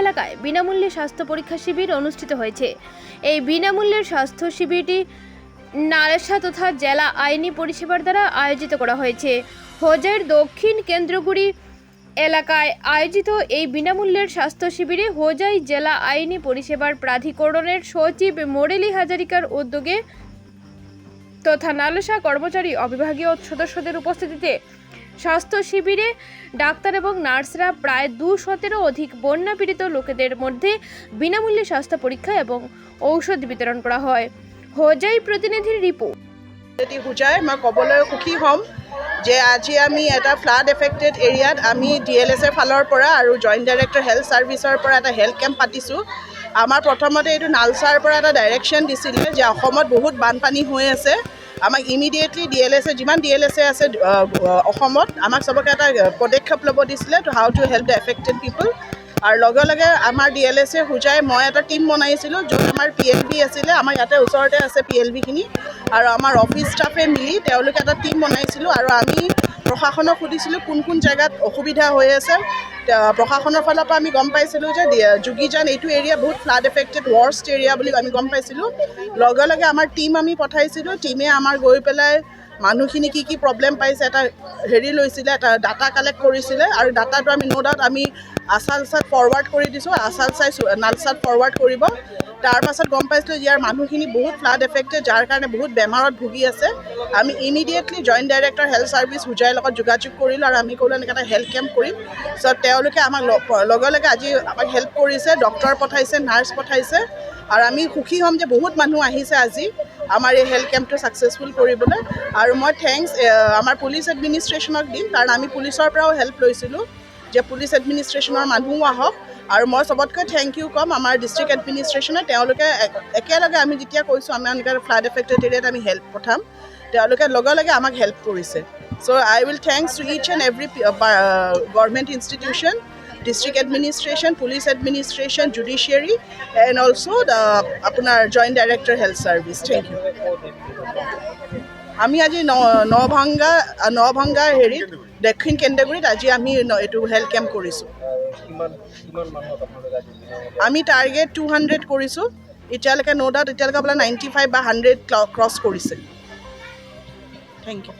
এলাকায় বিনামূল্যে স্বাস্থ্য পরীক্ষা শিবির অনুষ্ঠিত হয়েছে। এই বিনামূল্যের স্বাস্থ্য শিবিরটি নারেসা তথা জেলা আইনি পরিষেবার দ্বারা আয়োজিত করা হয়েছে। হোজাইয়ের দক্ষিণ কেন্দ্রগুড়ি এলাকায় আয়োজিত এই বিনামূল্যের স্বাস্থ্য শিবিরে হোজাই জেলা আইনি পরিষেবার প্রাধিকরণের সচিব মোরেলি হাজারিকার উদ্যোগে তথা নালসা কর্মচারী অবিভাগীয় সদস্যদের উপস্থিতিতে স্বাস্থ্য শিবিরে ডাক্তার এবং নার্সরা প্রায় দু শতেরও অধিক বন্যা পীড়িত লোকেদের মধ্যে বিনামূল্যে স্বাস্থ্য পরীক্ষা এবং ঔষধ বিতরণ করা হয়। হোজাই প্ৰতিনিধিৰ ৰিপোৰ্ট যদি বুজাই মই ক'বলৈ সুখী হ'ম যে আজি আমি এটা ফ্লাড এফেক্টেড এৰিয়াত আমি ডি এল এছ এৰ ফালৰ পৰা আৰু জইণ্ট ডাইৰেক্টৰ হেল্থ ছাৰ্ভিচৰ পৰা এটা হেল্থ কেম্প পাতিছোঁ। আমাৰ প্ৰথমতে এইটো নালচাৰ পৰা এটা ডাইৰেকশ্যন দিছিলে যে অসমত বহুত বানপানী হৈ আছে। আমাক immediately D L S A যিমান ডি এল এছ এ আছে অসমত আমাক চবকে এটা পদক্ষেপ ল'ব দিছিলে to how to help the affected people আৰু লগে লগে আমাৰ D L S A Hojai মই এটা টীম বনাইছিলোঁ য'ত আমাৰ পি এল বি আছিলে আমাৰ ইয়াতে ওচৰতে আছে পি এল বিখিনি আৰু আমাৰ অফিচ ষ্টাফে মিলি, তেওঁলোকে এটা টীম বনাইছিলোঁ আৰু আমি প্ৰশাসনক সুধিছিলোঁ কোন কোন জেগাত অসুবিধা হৈ আছে। প্ৰশাসনৰ ফালৰ পৰা আমি গম পাইছিলোঁ যে যোগীজান এইটো এৰিয়া বহুত ফ্লাড এফেক্টেড ৱৰ্ষ্ট এৰিয়া বুলি আমি গম পাইছিলোঁ। লগে লগে আমাৰ টীম আমি পঠাইছিলোঁ। টীমে আমাৰ গৈ পেলাই মানুহখিনি কি কি প্ৰব্লেম পাইছে এটা হেৰি লৈছিলে এটা ডাটা কালেক্ট কৰিছিলে আৰু ডাটাটো আমি ন' ডাউট আমি আছালচাত ফৰৱাৰ্ড কৰি দিছোঁ আছাল চাই নালচাত ফৰৱাৰ্ড কৰিব। তাৰ পাছত গম পাইছিলোঁ ইয়াৰ মানুহখিনি বহুত ফ্লাড এফেক্টেড যাৰ কাৰণে বহুত বেমাৰত ভুগি আছে। আমি immediately joint director health services হোজাইৰ লগত যোগাযোগ কৰিলোঁ আৰু আমি ক'লোঁ এনেকৈ এটা হেল্থ কেম্প কৰিম। চ' তেওঁলোকে আমাক লগে লগে আজি আমাক হেল্প কৰিছে ডক্টৰ পঠাইছে নাৰ্ছ পঠাইছে। আৰু আমি সুখী হ'ম যে বহুত মানুহ আহিছে আজি। আমাৰ এই হেল্থ কেম্পটো ছাকচেছফুল কৰিবলৈ আৰু মই থেংকছ আমাৰ পুলিচ এডমিনিষ্ট্ৰেশ্যনক দিম কাৰণ আমি পুলিচৰ পৰাও হেল্প লৈছিলোঁ যে পুলিচ এডমিনিষ্ট্ৰেশ্যনৰ মানুহো আহক আৰু মই চবতকৈ থেংক ইউ ক'ম আমাৰ ডিষ্ট্ৰিক্ট এডমিনিষ্ট্ৰেশ্যনে তেওঁলোকে এক- একেলগে আমি যেতিয়া কৈছোঁ আমি এনেকৈ ফ্লাড এফেক্টেড এৰিয়াত আমি হেল্প পঠাম তেওঁলোকে লগে লগে আমাক হেল্প কৰিছে। So' I will thanks to each and every government institution district administration police administration judiciary and also' the আপোনাৰ joint director health services thank you আমি আজি ন নভাংগা নভাংগা হেৰিত দক্ষিণ কেন্দ্ৰগুৰিত আজি আমি এইটো হেল্থ কেম্প কৰিছোঁ। আমি টাৰ্গেট টু হাণ্ড্ৰেড কৰিছোঁ। এতিয়ালৈকে ন' ডাউট এতিয়ালৈকে আপোনাৰ নাইণ্টি ফাইভ বা হাণ্ড্ৰেড ক্ৰছ কৰিছে। Thank you